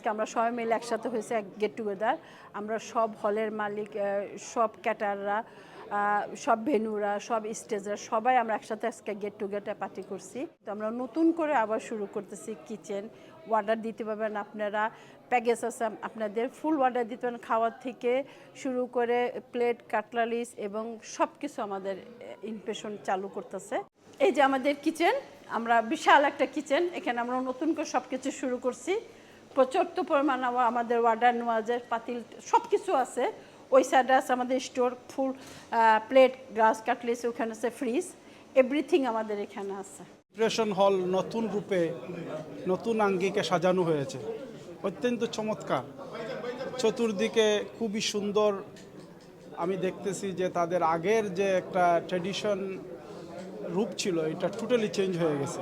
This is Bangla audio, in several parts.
আজকে আমরা সবাই মিলে একসাথে হয়েছে এক গেট টুগেদার আমরা সব হলের মালিক সব ক্যাটাররা সব ভেনুরা সব স্টেজরা সবাই আমরা একসাথে আজকে গেট টুগেদার পার্টি করছি। তো আমরা নতুন করে আবার শুরু করতেছি কিচেন অর্ডার দিতে পারবেন আপনারা। প্যাকেজ আছে আপনাদের। ফুল অর্ডার দিতে পারেন খাওয়ার থেকে শুরু করে প্লেট কাটলারিস এবং সব কিছু আমাদের ইনফেশন চালু করতেছে। এই যে আমাদের কিচেন আমরা বিশাল একটা কিচেন এখানে আমরা নতুন করে সব কিছু শুরু করছি। প্রচুর পরিমাণ আমাদের ওয়ার্ডার নোয়াজের পাতিল সব কিছু আছে। ওই সাইডে আছে আমাদের store, full plate glass cutlets, ওখানে আছে ফ্রিজ। এভরিথিং আমাদের এখানে আছে। অপারেশন হল নতুন রূপে নতুন আঙ্গিকে সাজানো হয়েছে। অত্যন্ত চমৎকার। চতুর্দিকে খুবই সুন্দর আমি দেখতেছি যে তাদের আগের যে একটা ট্র্যাডিশন রূপ ছিল, এটা টোটালি চেঞ্জ হয়ে গেছে।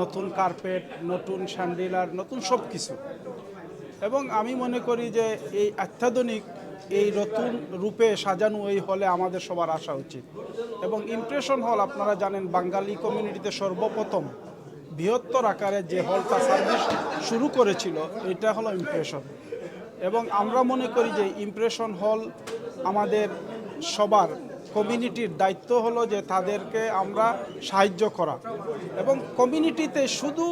নতুন কার্পেট, নতুন স্যান্ডিলার, নতুন সব কিছু এবং আমি মনে করি যে এই অত্যাধুনিক এই নতুন রূপে সাজানো এই হলে আমাদের সবার আসা উচিত। এবং ইমপ্রেশন হল আপনারা জানেন, বাঙালি কমিউনিটিতে সর্বপ্রথম বৃহত্তর আকারে যে হলটা সার্ভিস শুরু করেছিল, এটা হলো ইমপ্রেশন এবং আমরা মনে করি যে ইমপ্রেশন হল আমাদের সবার কমিউনিটির দায়িত্ব হলো যে তাদেরকে আমরা সাহায্য করা। এবং কমিউনিটিতে শুধু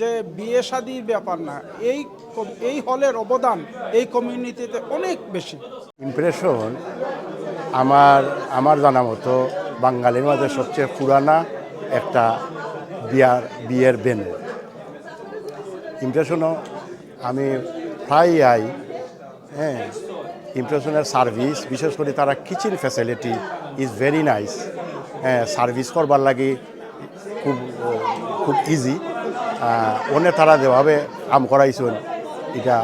যে বিয়ে শাদির ব্যাপার না, এই এই হলের অবদান এই কমিউনিটিতে অনেক বেশি। ইমপ্রেশন আমার আমার জানা মতো বাঙালির মধ্যে সবচেয়ে পুরানা একটা বিয়ার, বিয়ের বেনু ইমপ্রেশনও আমি প্রায় আই হ্যাঁ ইমপ্রেশনের সার্ভিস বিশেষ করে তারা kitchen facility is very nice হ্যাঁ সার্ভিস করবার লাগে খুব খুব ইজি অনেক তারা যেভাবে কাম করাইছেন, এটা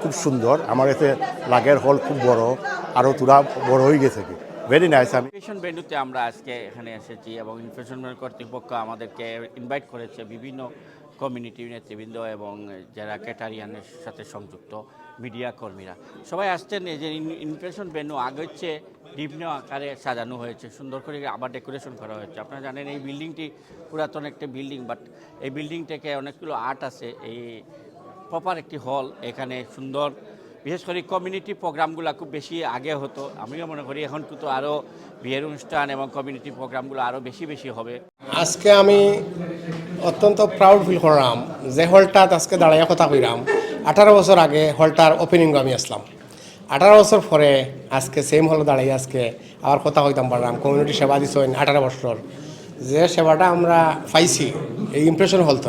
খুব সুন্দর। আমার এতে লাগের হল খুব বড় আরও তোরা বড় হয়ে গেছে কি। ভেরি নাইস আমি ইনফেশন ভেন্যুতে আমরা আজকে এখানে এসেছি এবং ইনফেশন কর্তৃপক্ষ আমাদেরকে ইনভাইট করেছে বিভিন্ন কমিউনিটি নেতৃবৃন্দ এবং যারা ক্যাটারিয়ানের সাথে সংযুক্ত। মিডিয়া কর্মীরা। সবাই আসছেন, এই যে ইনফেশন ভেন্যু আগে হচ্ছে বিভিন্ন আকারে সাজানো হয়েছে, সুন্দর করে আবার ডেকোরেশন করা হয়েছে। আপনারা জানেন, এই বিল্ডিংটি পুরাতন একটা বিল্ডিং বাট এই বিল্ডিং থেকে অনেকগুলো আর্ট আছে। এই প্রপার একটি হল এখানে সুন্দর, বিশেষ করে কমিউনিটি প্রোগ্রামগুলো খুব বেশি আগে হতো। আমিও মনে করি, এখন কিন্তু আরও বিয়ের অনুষ্ঠান এবং কমিউনিটি প্রোগ্রামগুলো আরও বেশি বেশি হবে। আজকে আমি অত্যন্ত প্রাউড ফিল করলাম যে হলটাত আজকে দাঁড়াইয়া কথা কইরাম। আঠারো বছর আগে হলটার ওপেনিং আমি আসলাম। আঠারো বছর পরে আজকে সেম হল দাঁড়াই আজকে আবার কথা হইতাম পারলাম কমিউনিটি সেবা দিছেন আঠারো বছর। যে সেবাটা আমরা পাইছি, এই ইমপ্রেশন হল তো।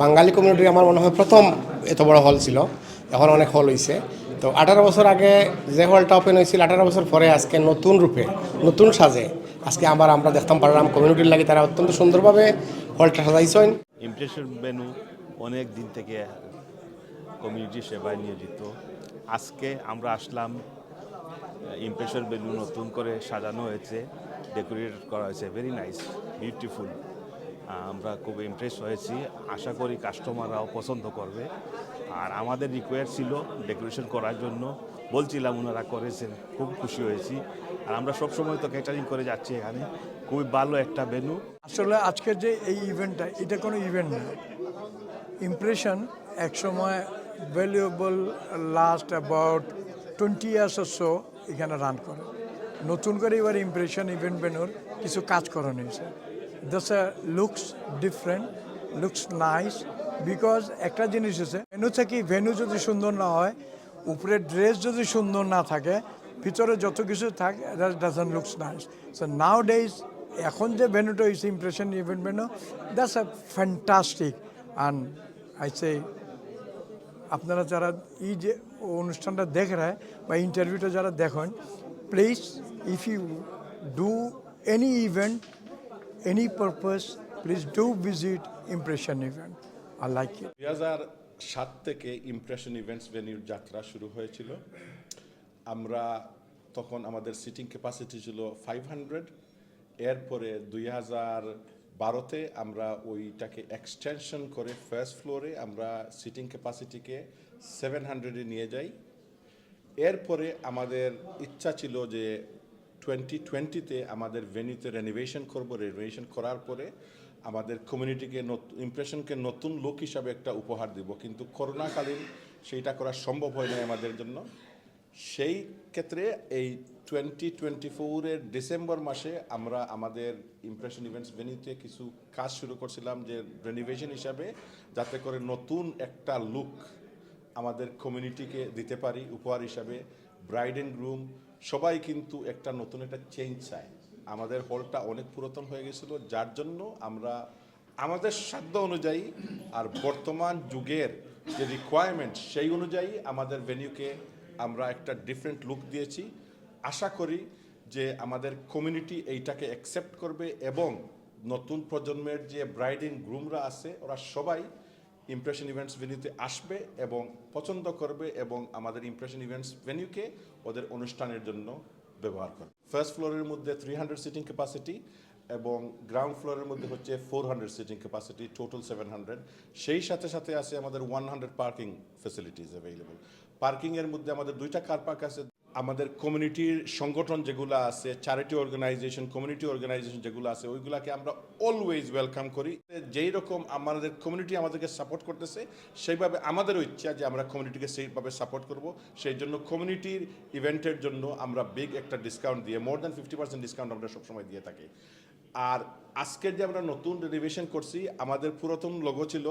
বাঙালি কমিউনিটি আমার মনে হয় প্রথম এত বড় হল ছিল, এখন অনেক হল হয়েছে তো আঠারো বছর আগে যে হলটা ওপেন হয়েছিল, আঠারো বছর পরে আজকে নতুন রূপে, নতুন সাজে, আজকে আবার আমরা দেখতাম পারলাম কমিউনিটির লাগে তারা অত্যন্ত সুন্দরভাবে হলটা সাজাইছেন। ইমপ্রেশন মেনু অনেক দিন থেকে কমিউনিটি সেবায় নিয়োজিত। আজকে আমরা আসলাম ইমপ্রেশন বেলুন নতুন করে সাজানো হয়েছে, ডেকোরেট করা হয়েছে। ভেরি নাইস বিউটিফুল আমরা খুব ইমপ্রেস হয়েছি। আশা করি কাস্টমাররাও পছন্দ করবে। আর আমাদের রিকোয়ার ছিল ডেকোরেশন করার জন্য। বলছিলাম ওনারা করেছেন, খুব খুশি হয়েছি। আর আমরা সবসময় তো ক্যাটারিং করে যাচ্ছি এখানে। খুবই ভালো একটা ভেনু আসলে আজকের যে এই ইভেন্টটা এটা কোনো ইভেন্ট না। ইমপ্রেশন একসময় valuable last about twenty years so এখানে রান করে। নতুন করে এবার ইমপ্রেশন ইভেন্ট বেনুর কিছু কাজ করানো হয়েছে। This looks different looks nice because একটা জিনিস হচ্ছে ভেনু থেকে ভেনু যদি সুন্দর না হয়, উপরে ড্রেস যদি সুন্দর না থাকে, ভিতরে যত কিছু থাকে that doesn't looks nice so nowadays এখন যে ভেনুটা হয়েছে impression event venue that's a fantastic and I say আপনারা যারা এই যে অনুষ্ঠানটা দেখ রায় বা ইন্টারভিউটা যারা দেখেন please if you do any event any purpose please do visit impression event I like it দুই হাজার সাত থেকে ইমপ্রেশন ইভেন্টস ভেনিউর যাত্রা শুরু হয়েছিল। আমরা তখন আমাদের সিটিং ক্যাপাসিটি ছিল ফাইভ হান্ড্রেড এরপরে দুই হাজার বারোতে আমরা ওইটাকে এক্সটেনশন করে ফার্স্ট ফ্লোরে আমরা সিটিং ক্যাপাসিটিকে সেভেন হান্ড্রেডে নিয়ে যাই। এরপরে আমাদের ইচ্ছা ছিল যে টোয়েন্টি টোয়েন্টিতে আমাদের ভেনিউতে রেনোভেশন করব। রেনোভেশন করার পরে আমাদের কমিউনিটিকে নতুন ইমপ্রেশনকে নতুন লোক হিসাবে একটা উপহার দিব। কিন্তু করোনাকালীন সেইটা করা সম্ভব হয় না আমাদের জন্য। সেই ক্ষেত্রে এই টোয়েন্টি টোয়েন্টি ফোরের ডিসেম্বর মাসে আমরা আমাদের ইমপ্রেশন ইভেন্টস ভেনিউতে কিছু কাজ শুরু করছিলাম যে রেনিভেশন হিসাবে, যাতে করে নতুন একটা লুক আমাদের কমিউনিটিকে দিতে পারি, উপহার হিসাবে ব্রাইড অ্যান্ড গ্রুম সবাই কিন্তু একটা নতুন একটা চেঞ্জ চায়। আমাদের হলটা অনেক পুরাতন হয়ে গেছিল, যার জন্য আমরা আমাদের সাধ্য অনুযায়ী আর বর্তমান যুগের যে রিকোয়ারমেন্ট সেই অনুযায়ী আমাদের ভেনিউকে আমরা একটা ডিফারেন্ট লুক দিয়েছি। আশা করি যে আমাদের কমিউনিটি এইটাকে অ্যাকসেপ্ট করবে এবং নতুন প্রজন্মের যে ব্রাইড গ্রুমরা আছে, ওরা সবাই ইমপ্রেশন ইভেন্টস ভেনিউতে আসবে এবং পছন্দ করবে এবং আমাদের ইমপ্রেশন ইভেন্টস ভেনিউকে ওদের অনুষ্ঠানের জন্য ব্যবহার করবে। ফার্স্ট ফ্লোরের মধ্যে থ্রি হান্ড্রেড সিটিং ক্যাপাসিটি এবং গ্রাউন্ড ফ্লোরের মধ্যে হচ্ছে four hundred seating capacity total seven hundred সেই সাথে সাথে আছে আমাদের one hundred parking facilities available পার্কিংয়ের মধ্যে আমাদের দুইটা কার পার্ক আছে। আমাদের কমিউনিটির সংগঠন যেগুলো আছে চ্যারিটি অর্গানাইজেশন কমিউনিটি অর্গানাইজেশন যেগুলো আছে, ওইগুলাকে আমরা অলওয়েজ ওয়েলকাম করি। যেই রকম আমাদের কমিউনিটি আমাদেরকে সাপোর্ট করতেছে, সেইভাবে আমাদেরও ইচ্ছা যে আমরা কমিউনিটিকে সেইভাবে সাপোর্ট করব। সেই জন্য কমিউনিটির ইভেন্টের জন্য আমরা বিগ একটা ডিসকাউন্ট দিয়ে more than fifty percent discount আমরা সবসময় দিয়ে থাকি। আর আজকের যে আমরা নতুন রিনোভেশন করছি, আমাদের পুরাতন লোগো ছিল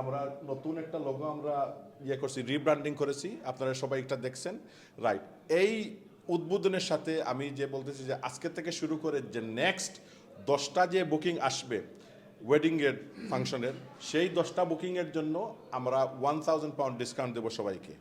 আমরা নতুন একটা লোগো আমরা ইয়ে করছি রিব্র্যান্ডিং করেছি। আপনারা সবাই এটা দেখছেন। রাইট এই উদ্বোধনের সাথে আমি যে বলতেছি যে আজকে থেকে শুরু করে যে নেক্সট দশটা যে বুকিং আসবে ওয়েডিংয়ের ফাংশনের সেই দশটা বুকিংয়ের জন্য আমরা ওয়ান থাউজেন্ড পাউন্ড ডিসকাউন্ট দেবো সবাইকে।